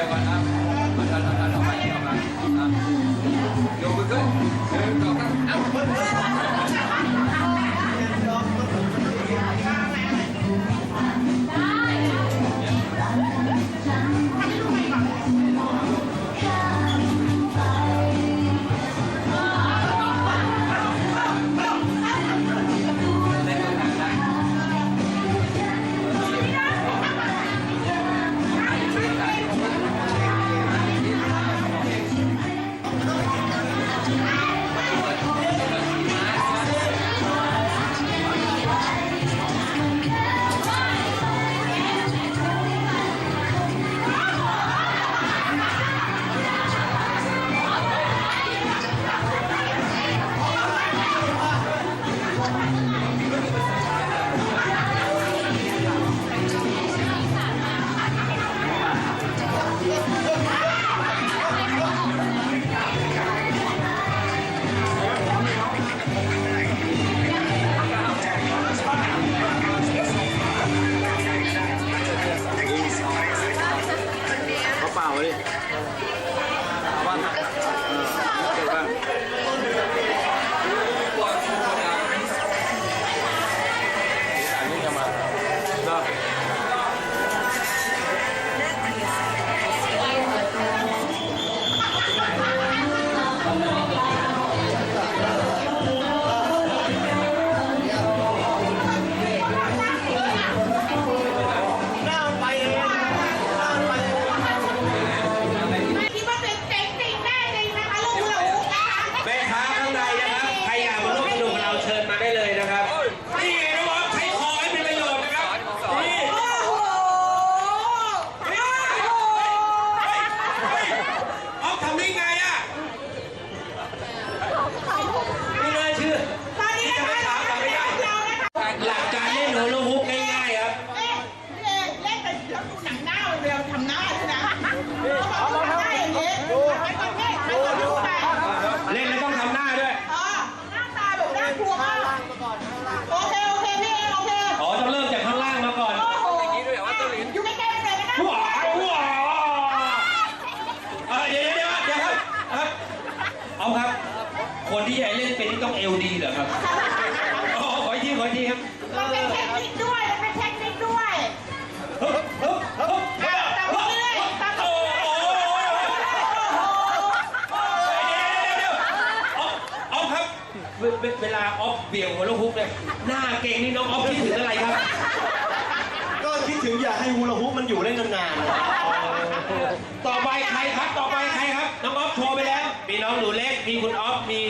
ดี๋ยวก่อนครับมาทันทันทันออกไปออกมาอะยกมือขึ้นหนึ่งองสามเอ้า คนที่ใหญ่เล่นเป็นนี่ต้องเอลดีเหรอครับอ๋อขออีกทีขออีกทีครับมันเป็นเทคนิคด้วยมันเป็นเทคนิคด้วยฮึบฮึบฮึบอะตามไปเรื่อยตามไปโอ้เรื่อยโหโอ้โหเดี๋ยวเดี๋ยวเดี๋ยวออฟออฟครับเวเวเวลาออฟเบี่ยงหัวลูกฮุกเนี่ยหน้าเก่งนี่น้องออฟคิดถึงอะไรครับก็คิดถึงอยากให้ฮูลาฮูปมันอยู่ได้นานๆต่อ มีคุณออฟมี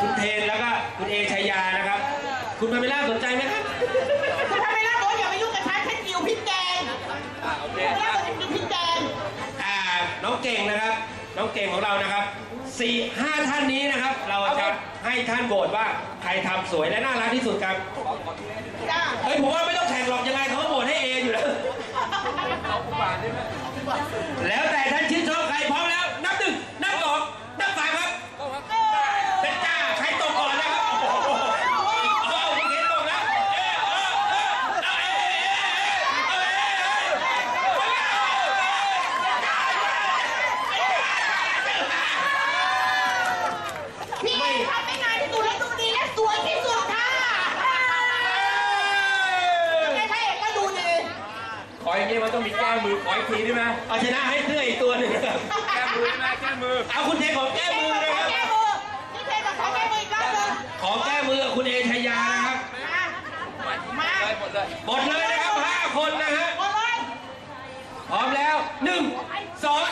คุณเทนแล้วก็คุณเอชายานะครับ คุณมาเมล่าสนใจไหมครับคุณพาเมล่าบอกอย่าไปยุ่งกับฉันฉันกิวพริกแกงพาเมล่าบอกฉัวพริกแกงอ่าน้องเก่งนะครับ น้องเก่งของเรานะครับสี่ห้าท่านนี้นะครับ เราจะให้ท่านโหวตว่าใครทำสวยและน่ารักที่สุดครับเฮ้ยผมว่าไม่ต้องแข่งหรอกยังไงเขา อีกทีได้ไหมเอาชนะให้เสื้ออีกตัวหนึ่งแก้มือได้ไหมแก้มือ เอาคุณเทขอแก้มือเลยครับ ขอแก้มือกับคุณเอชยานะครับมามาหมดเลยหมดเลยนะครับห้าคนนะฮะ พร้อมแล้วหนึ่งสอง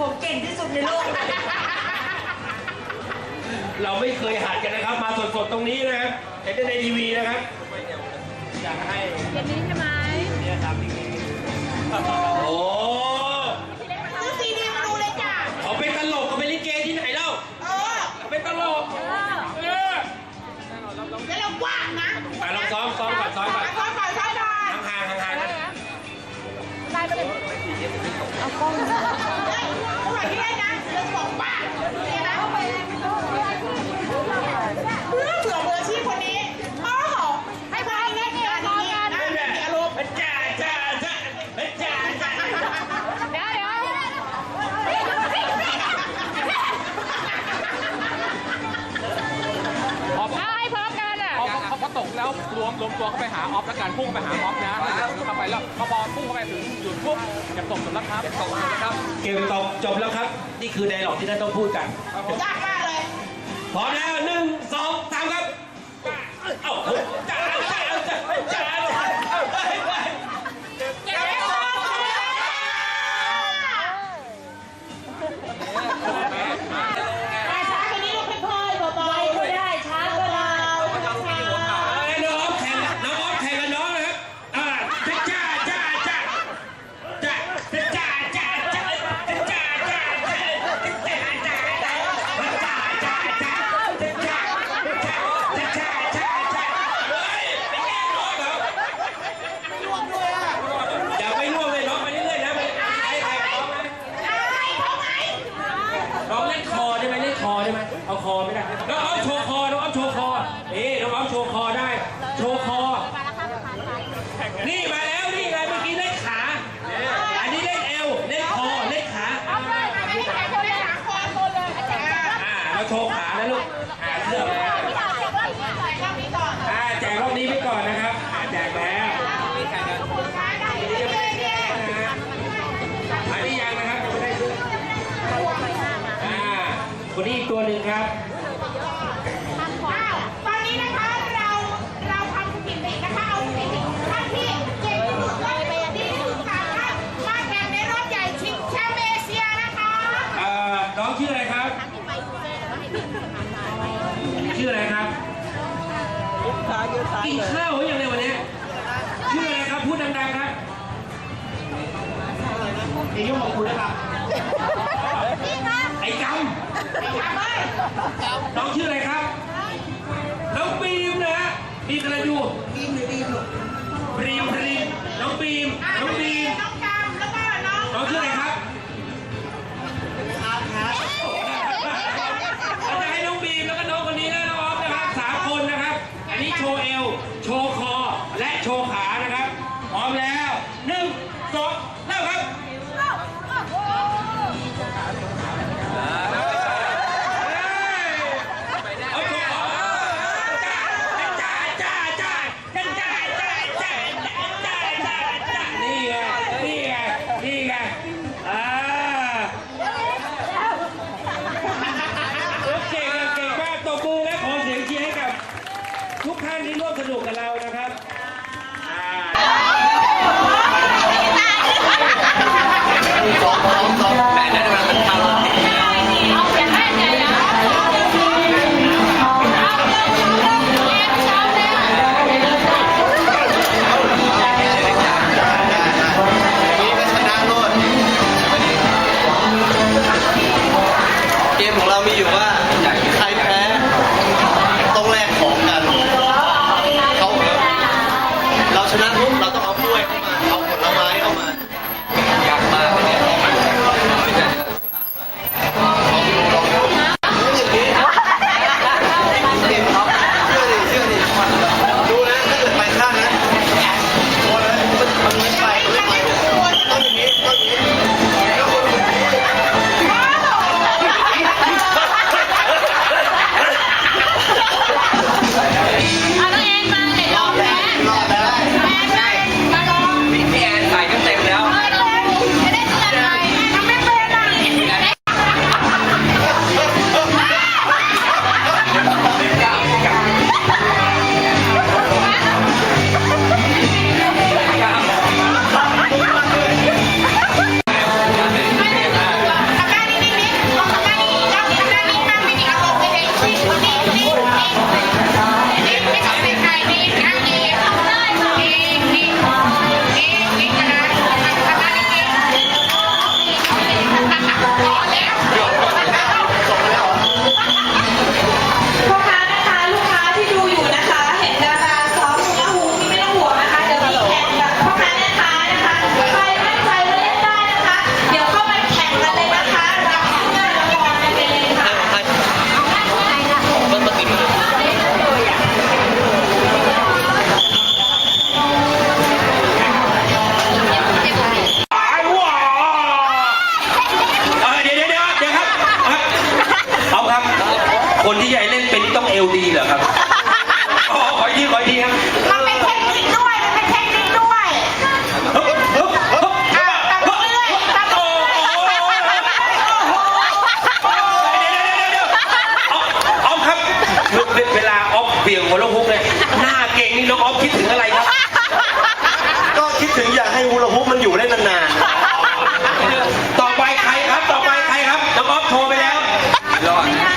ผมเก่งที่สุดในโลก เราไม่เคยหัดกันนะครับ มาสดๆตรงนี้นะครับเห็นได้ในทีวีนะครับอยากให้เย็นนี้ใช่ไหมเนี่ยตาจริงๆโอ้ซื้อซีดีมาดูเลยจ้ะเอาเป็นตลกเอาเป็นลิเกที่ไหนเล่าเออเอาเป็นตลกเออแล้วเรากว้างนะอะลองซ้อมซ้อมก่อนซ้อมก่อนซ้อมก่านถ่ามก่อนห่างห่างห่างได้ไปเลยเอากล้อง แบบนี้นะเรื่องบอกว่าเรื่องนี้นะ กแล้วรวมรวมตัวเข้าไปหาออฟแล้วการพุ่งไปหาออฟนะแล้วเข้าไปแล้วพอพุ่งเข้าไปถึงจุดปุ๊บอย่าตกจบแล้วครับอย่าตกนะครับ เกมตกจบแล้วครับ นี่คือไดร์ล็อกที่ท่านต้องพูดกันยากมากเลยพร้อมแล้วหนึ่งสองสามครับ ได้ไหมเอาคอไม่ได้น้องเอาโชว์คอน้องเอาโชว์คอนี่น้องเอาโชว์คอได้ โชว์คอ นี่มาแล้วนี่ไงเมื่อกี้เล่นขา อันนี้เล่นเอวเล่นคอเล่นขา เอาเลยอันนี้แขกคนเลยหาคอคนเลยแขก อ่าเราโชว์ขานะลูกอ่าเลือก พี่ดาวแขกรอบนี้ก่อนรอบนี้ก่อน อ่าแจกรอบนี้ไปก่อนนะครับอ่าแจกแล้ว ได้ได้เย้เย้ นะฮะอันนี้ยังนะครับยังไม่ได้ซื้ออ่าคนนี้อีก ตัวหนึ่งครับอ้าวตอนนี้นะคะเราเราทำสถิตินะคะเอาสถิติท่านที่เก่งที่สุดและดีที่สุดค่ะท่านมาแข่งในรอบใหญ่ชิงแชมป์เอเชียนะคะเอ่อน้องชื่ออะไรครับ ชื่ออะไรครับกินข้าวหรือยังในยวันนี้ชื่ออะไรครับพูดดังๆครับนี่ยุ่งกับคุณนะครับ ไอ้กทำเลยำ น้องชื่ออะไรครับ น้องบีมนะฮะบีมอะไรอยู่บีมหรือบีมหรอบีมบีมน้องบีมอะน้องบีมน้องกามแล้วก็น้องน้องชื่ออะไรครับครับ หัวลงฮุกเลยหน้าเก่งนี่น้องออฟคิดถึงอะไรครับ ก็คิดถึงอยากให้ฮูลาฮุกมันอยู่ได้นานๆ ต่อไปใครครับ ต่อไปใครครับน้องออฟโทรไปแล้วรอด